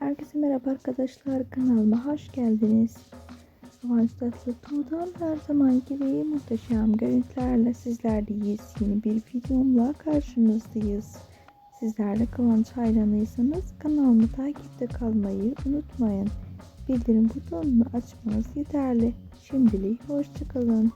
Herkese merhaba arkadaşlar kanalıma hoş geldiniz. Kıvanç Tatlıtuğ'dan her zaman gibi muhteşem görüntülerle sizlerleyiz. Yeni bir videomla karşınızdayız. Sizler de Kıvanç hayranıysanız kanalımı takipte kalmayı unutmayın. Bildirim butonunu açmanız yeterli. Şimdilik hoşçakalın.